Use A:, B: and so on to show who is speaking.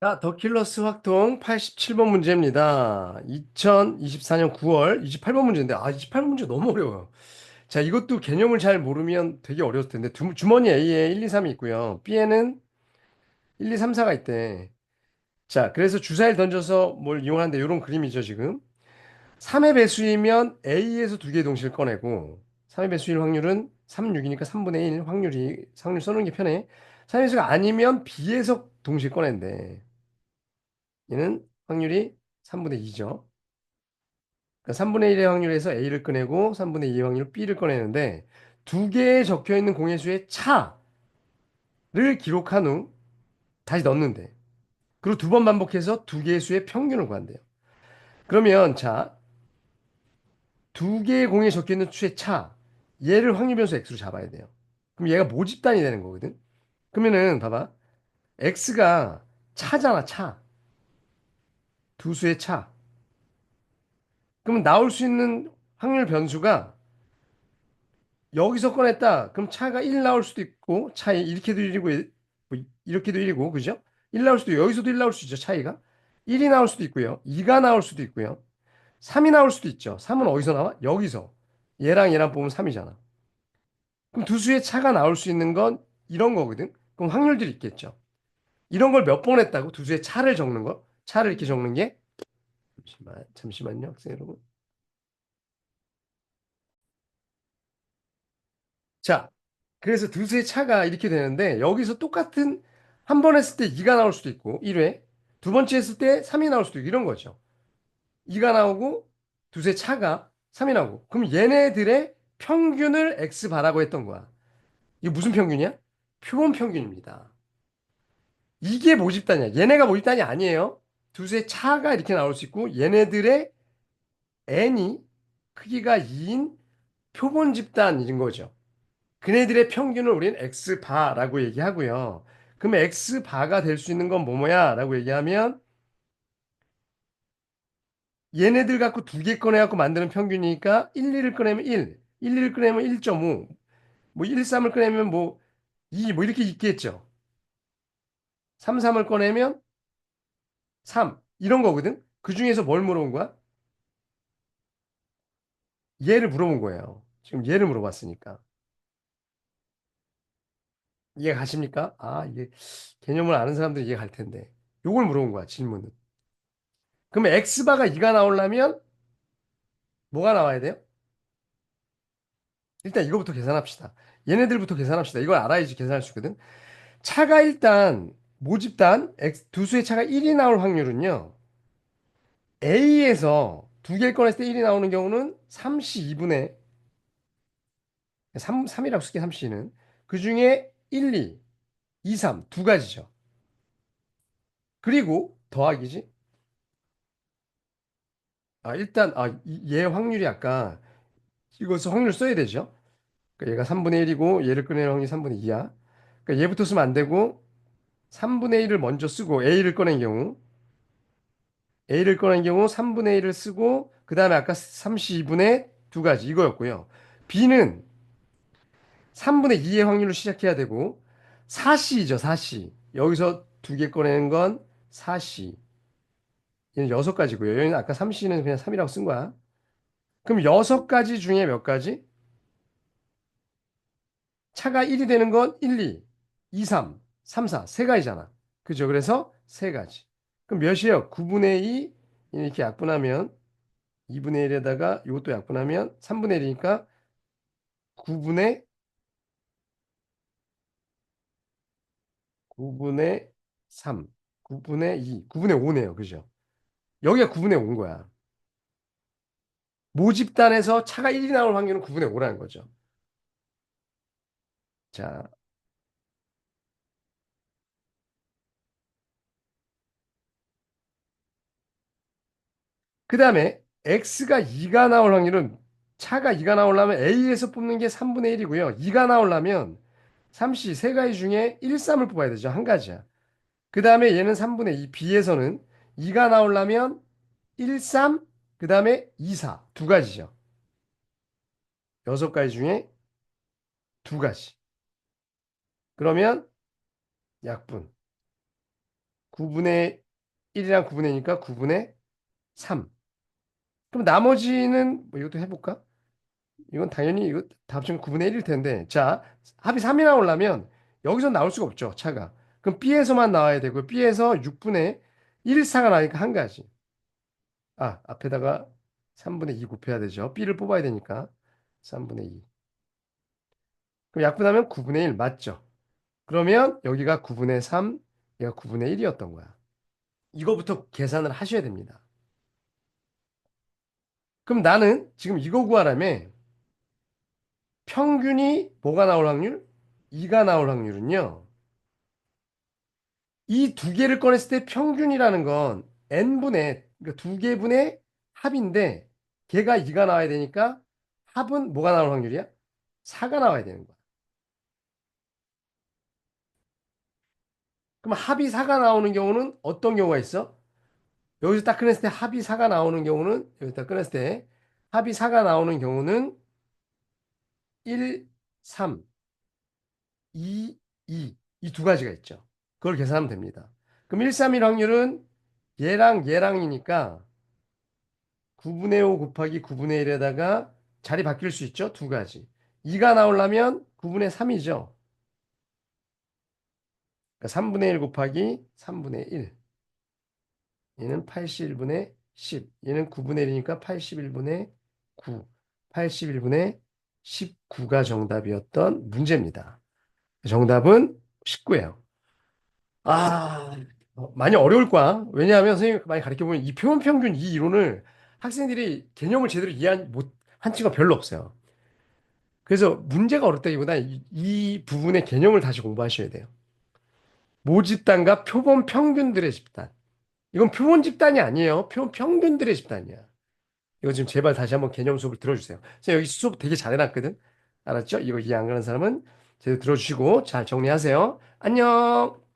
A: 자, 더킬러스 확통 87번 문제입니다. 2024년 9월 28번 문제인데, 아, 28번 문제 너무 어려워요. 자, 이것도 개념을 잘 모르면 되게 어려웠을 텐데, 두- 주머니 A에 1, 2, 3이 있고요. B에는 1, 2, 3, 4가 있대. 자, 그래서 주사위를 던져서 뭘 이용하는데, 이런 그림이죠, 지금. 3의 배수이면 A에서 두개 동시를 꺼내고, 3의 배수일 확률은 3, 6이니까 3분의 1 확률이, 확률 써놓은 게 편해. 3의 배수가 아니면 B에서 동시를 꺼낸대. 얘는 확률이 3분의 2죠. 그러니까 3분의 1의 확률에서 A를 꺼내고 3분의 2의 확률 B를 꺼내는데 두 개에 적혀 있는 공의 수의 차를 기록한 후 다시 넣는데 그리고 두 번 반복해서 두 개의 수의 평균을 구한대요. 그러면 자, 두 개의 공에 적혀 있는 수의 차 얘를 확률 변수 x로 잡아야 돼요. 그럼 얘가 모집단이 되는 거거든. 그러면은 봐봐. x가 차잖아, 차. 두 수의 차. 그러면 나올 수 있는 확률 변수가 여기서 꺼냈다. 그럼 차가 1 나올 수도 있고, 차이 이렇게도 1이고, 뭐 이렇게도 1이고, 그죠? 1 나올 수도 여기서도 1 나올 수 있죠, 차이가. 1이 나올 수도 있고요. 2가 나올 수도 있고요. 3이 나올 수도 있죠. 3은 어디서 나와? 여기서. 얘랑 얘랑 보면 3이잖아. 그럼 두 수의 차가 나올 수 있는 건 이런 거거든. 그럼 확률들이 있겠죠. 이런 걸 몇 번 했다고? 두 수의 차를 적는 거? 차를 이렇게 적는 게? 잠시만, 잠시만요, 학생 여러분. 자, 그래서 두 수의 차가 이렇게 되는데 여기서 똑같은 한 번 했을 때 2가 나올 수도 있고 1회 두 번째 했을 때 3이 나올 수도 있고 이런 거죠. 2가 나오고 두 수의 차가 3이 나오고 그럼 얘네들의 평균을 x바라고 했던 거야. 이게 무슨 평균이야? 표본 평균입니다. 이게 모집단이야. 얘네가 모집단이 아니에요. 두수의 차가 이렇게 나올 수 있고 얘네들의 n이 크기가 2인 표본 집단인 거죠. 그네들의 평균을 우리는 x바라고 얘기하고요. 그러면 x바가 될 수 있는 건 뭐뭐야? 라고 얘기하면 얘네들 갖고 두 개 꺼내갖고 만드는 평균이니까 1, 2를 꺼내면 1, 1, 2를 꺼내면 1.5, 뭐 1, 3을 꺼내면 뭐 2, 뭐 이렇게 있겠죠. 3, 3을 꺼내면 3, 이런 거거든. 그 중에서 뭘 물어본 거야? 얘를 물어본 거예요. 지금 얘를 물어봤으니까. 이해 가십니까? 아, 이게 개념을 아는 사람들이 이해 갈 텐데. 요걸 물어본 거야, 질문은. 그러면 x바가 2가 나오려면 뭐가 나와야 돼요? 일단 이거부터 계산합시다. 얘네들부터 계산합시다. 이걸 알아야지 계산할 수 있거든. 차가 일단 모집단 x 두 수의 차가 1이 나올 확률은요. A에서 두 개를 꺼냈을 때 1이 나오는 경우는 3시 2분의 3, 3이라고 쓸게 3시는 그 중에 1, 2, 2, 3 두 가지죠. 그리고 더하기지. 아, 일단 아, 이- 얘 확률이 아까 이것을 확률 써야 되죠. 그러니까 얘가 3분의 1이고 얘를 꺼내는 확률이 3분의 2야. 그러니까 얘부터 쓰면 안 되고 3분의 1을 먼저 쓰고 A를 꺼낸 경우 A를 꺼낸 경우 3분의 1을 쓰고 그 다음에 아까 32분의 두 가지 이거였고요. B는 3분의 2의 확률로 시작해야 되고 4C죠 4C. 여기서 두 개 꺼내는 건 4C. 얘는 여섯 가지고요. 여기는 아까 3C는 그냥 3이라고 쓴 거야. 그럼 여섯 가지 중에 몇 가지? 차가 1이 되는 건 1, 2, 2, 3, 3, 4, 세 가지잖아. 그죠? 그래서 세 가지. 그럼 몇이에요? 9분의 2 이렇게 약분하면 2분의 1에다가 이것도 약분하면 3분의 1이니까 9분의 9분의 3, 9분의 2, 9분의 5네요. 그죠? 여기가 9분의 5인 거야. 모집단에서 차가 1이 나올 확률은 9분의 5라는 거죠. 자, 그 다음에 x가 2가 나올 확률은 차가 2가 나오려면 a에서 뽑는 게 3분의 1이고요. 2가 나오려면 3c 세 가지 중에 1, 3을 뽑아야 되죠. 한 가지야. 그 다음에 얘는 3분의 2 b에서는 2가 나오려면 1, 3, 그 다음에 2, 4 두 가지죠. 여섯 가지 중에 두 가지. 그러면 약분 9분의 1이랑 9분의 2니까 9분의 3. 그럼 나머지는 뭐 이것도 해볼까? 이건 당연히 이거 다 합치면 9분의 1일 텐데 자 합이 3이 나오려면 여기서 나올 수가 없죠 차가. 그럼 B에서만 나와야 되고 B에서 6분의 1사가 나니까 한 가지. 아 앞에다가 3분의 2 곱해야 되죠. B를 뽑아야 되니까 3분의 2 그럼 약분하면 9분의 1 맞죠? 그러면 여기가 9분의 3 얘가 9분의 1이었던 거야. 이거부터 계산을 하셔야 됩니다 그럼 나는 지금 이거 구하라며 평균이 뭐가 나올 확률? 2가 나올 확률은요. 이 두 개를 꺼냈을 때 평균이라는 건 n분의 그러니까 두 개분의 합인데 걔가 2가 나와야 되니까 합은 뭐가 나올 확률이야? 4가 나와야 되는 거야. 그럼 합이 4가 나오는 경우는 어떤 경우가 있어? 여기서 딱 꺼냈을 때 합이 4가 나오는 경우는 여기서 딱 꺼냈을 때 합이 4가 나오는 경우는 1, 3, 2, 2. 이 두 가지가 있죠. 그걸 계산하면 됩니다. 그럼 1, 3, 1 확률은 얘랑 얘랑이니까 9분의 5 곱하기 9분의 1에다가 자리 바뀔 수 있죠. 두 가지. 2가 나오려면 9분의 3이죠. 그러니까 3분의 1 곱하기 3분의 1. 얘는 81분의 10. 얘는 9분의 1이니까 81분의 9. 81분의 19가 정답이었던 문제입니다. 정답은 19예요. 아, 어, 많이 어려울 거야. 왜냐하면 선생님이 많이 가르쳐 보면 이 표본 평균 이 이론을 학생들이 개념을 제대로 이해한 못 한 친구가 별로 없어요. 그래서 문제가 어렵다기보다 이, 이 부분의 개념을 다시 공부하셔야 돼요. 모집단과 표본 평균들의 집단. 이건 표본 집단이 아니에요. 표본 평균들의 집단이야. 이거 지금 제발 다시 한번 개념 수업을 들어주세요. 선생님 여기 수업 되게 잘 해놨거든. 알았죠? 이거 이해 안 가는 사람은 제대로 들어주시고 잘 정리하세요. 안녕!